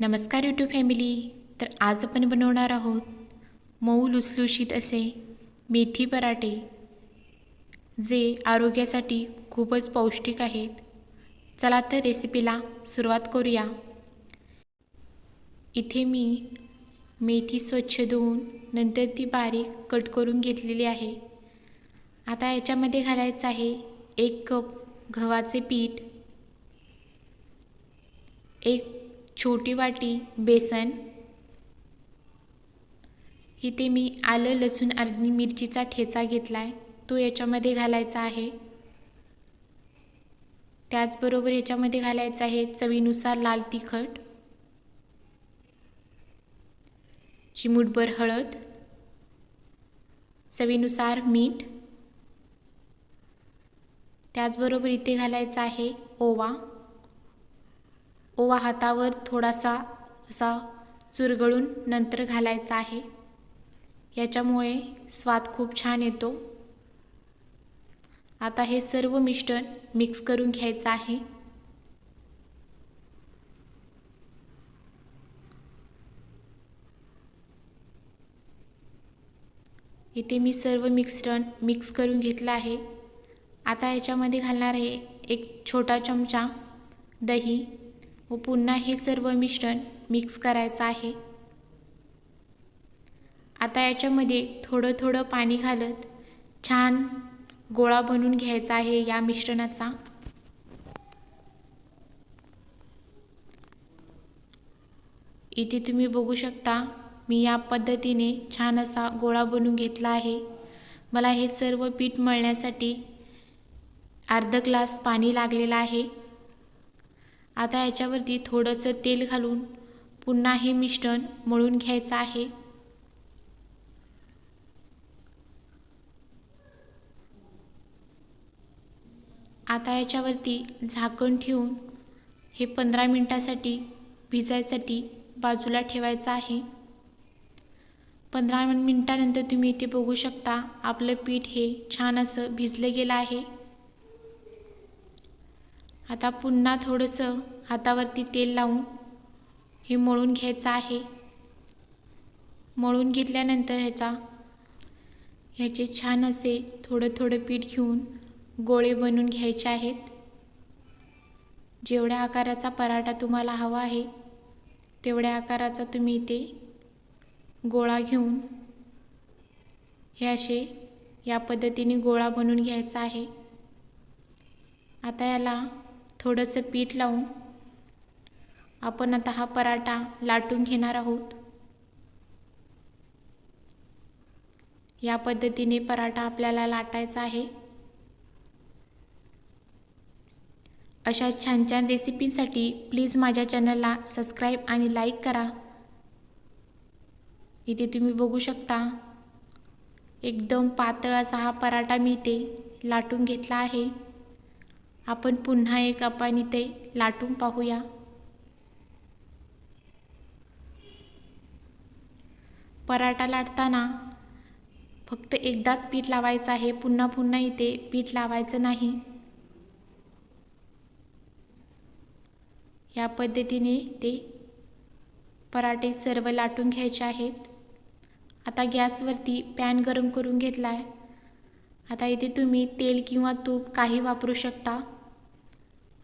नमस्कार YouTube family तर आज आपण बनवणार आहोत मऊ लुसलुशीत असे मेथी पराठे जे आरोग्यासाठी खूपच पौष्टिक आहेत. चला तर रेसिपीला सुरुवात करूया. इथे मी मेथी स्वच्छ धुवून नंतर ती बारीक कट करून घेतलेली आहे. आता याच्यामध्ये घालायचं आहे एक कप गव्हाचे पीठ एक छोटी वाटी बेसन. इथे मी आलं लसूण आणि मिरचीचा ठेचा घेतला आहे तो याच्यामध्ये घालायचा आहे. त्याचबरोबर याच्यामध्ये घालायचं आहे चवीनुसार लाल तिखट. चिमूटभर हळद. चवीनुसार मीठ. त्याचबरोबर इथे घालायचं आहे ओवा. ओवा हातावर थोडासा असा चुरगळून नंतर घालायचा आहे. याच्यामुळे स्वाद खूप छान येतो. आता हे सर्व मिश्रण मिक्स करून घ्यायचं आहे. इथे मी सर्व मिश्रण मिक्स करून घेतलं आहे. आता याच्यामध्ये घालणार आहे एक छोटा चमचा दही. व पुन्हा हे सर्व मिश्रण मिक्स करायचं आहे. आता याच्यामध्ये थोडं थोडं पाणी घालत छान गोळा बनवून घ्यायचा आहे या मिश्रणाचा. इथे तुम्ही बघू शकता मी या पद्धतीने छान असा गोळा बनवून घेतला आहे. मला हे सर्व पीठ मळण्यासाठी अर्ध ग्लास पाणी लागलेलं आहे. आता याच्यावरती थोडंसं तेल घालून पुन्हा हे मिश्रण मळून घ्यायचं आहे. आता याच्यावरती झाकण ठेवून हे पंधरा मिनटासाठी भिजायसाठी बाजूला ठेवायचं आहे. पंधरा मिनटानंतर तुम्ही इथे बघू शकता आपलं पीठ हे छान असं भिजलं गेलं आहे. आता पुन्हा थोडंसं हातावरती तेल लावून हे मळून घ्यायचं आहे. मळून घेतल्यानंतर ह्याचा ह्याचे छान असे थोडं थोडं पीठ घेऊन गोळे बनवून घ्यायचे आहेत. जेवढ्या आकाराचा पराठा तुम्हाला हवा आहे तेवढ्या आकाराचा तुम्ही इथे गोळा घेऊन हे असे या पद्धतीने गोळा बनवून घ्यायचा आहे. आता याला थोडंसं पीठ लावून आपण आता हा पराठा लाटून घेणार आहोत. या पद्धतीने पराठा आपल्याला लाटायचा आहे. अशा छान छान रेसिपींसाठी प्लीज माझ्या चॅनलला सबस्क्राईब आणि लाईक करा. इथे तुम्ही बघू शकता एकदम पातळ असा हा पराठा मी इथे लाटून घेतला आहे. आपण पुन्हा एक आपण इथे लाटून पाहूया. पराठा लाटताना फक्त एकदाच पीठ लावायचं आहे पुन्हा पुन्हा इथे पीठ लावायचं नाही. या पद्धतीने ते पराठे सर्व लाटून घ्यायचे आहेत. आता गॅसवरती पॅन गरम करून घेतला आहे आता इथे तुम्ही तेल किंवा तूप काही वापरू शकता.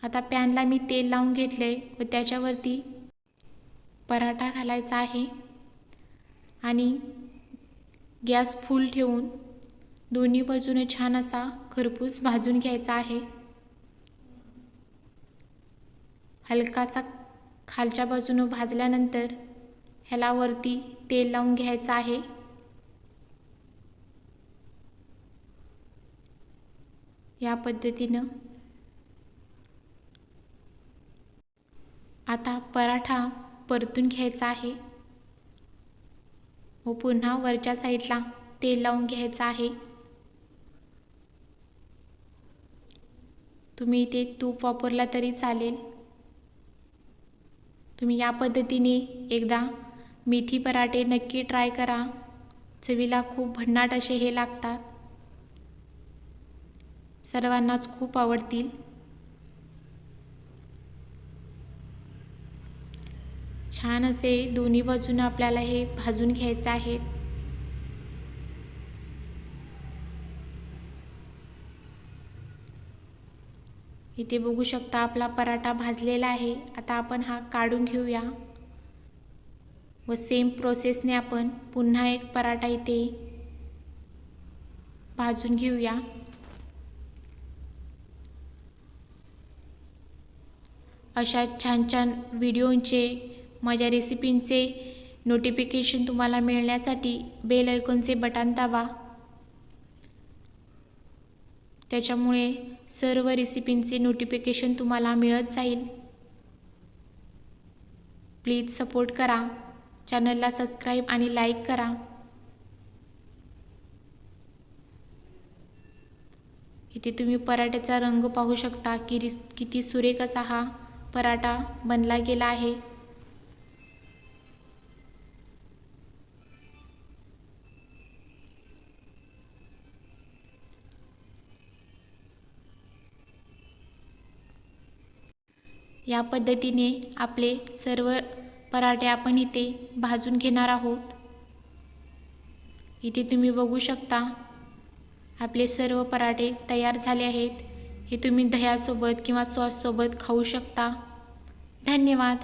आता पॅनला मी तेल लावून घेतलं आहे व त्याच्यावरती पराठा घालायचा आहे. आणि गॅस फुल ठेवून दोन्ही बाजूने छान असा खरपूस भाजून घ्यायचा आहे. हलकासा खालच्या बाजूनं भाजल्यानंतर ह्याला वरती तेल लावून घ्यायचं आहे. या पद्धतीनं आता पराठा परतून घ्यायचा आहे. व पुन्हा वरच्या साईडला तेल लावून घ्यायचं आहे. तुम्ही इथे तूप वापरला तरी चालेल. तुम्ही या पद्धतीने एकदा मेथी पराठे नक्की ट्राय करा. चवीला खूप भन्नाट असे हे लागतात. सर्वांनाच खूप आवडतील. छान असे दोन्ही बाजूनं आपल्याला हे भाजून घ्यायचं आहे. इथे बघू शकता आपला पराठा भाजलेला आहे. आता आपण हा काढून घेऊया. व सेम प्रोसेसने आपण पुन्हा एक पराठा इथे भाजून घेऊया. अशा छान छान व्हिडिओंचे माझ्या रेसिपींचे नोटिफिकेशन तुम्हाला मिळण्यासाठी बेल आयकॉनचे बटन दाबा. त्याच्यामुळे सर्व रेसिपींचे नोटिफिकेशन तुम्हाला मिळत जाईल. प्लीज सपोर्ट करा. चॅनलला सबस्क्राईब आणि लाईक करा. इथे तुम्ही पराठ्याचा रंग पाहू शकता की रिस किती सुरेख असा हा पराठा बनला गेला आहे. या पद्धतीने आपले सर्व पराठे आपण इथे भाजून घेणार आहोत. इथे तुम्ही बघू शकता आपले सर्व पराठे तयार झाले आहेत. हे तुम्ही दह्यासोबत किंवा सॉससोबत खाऊ शकता. धन्यवाद.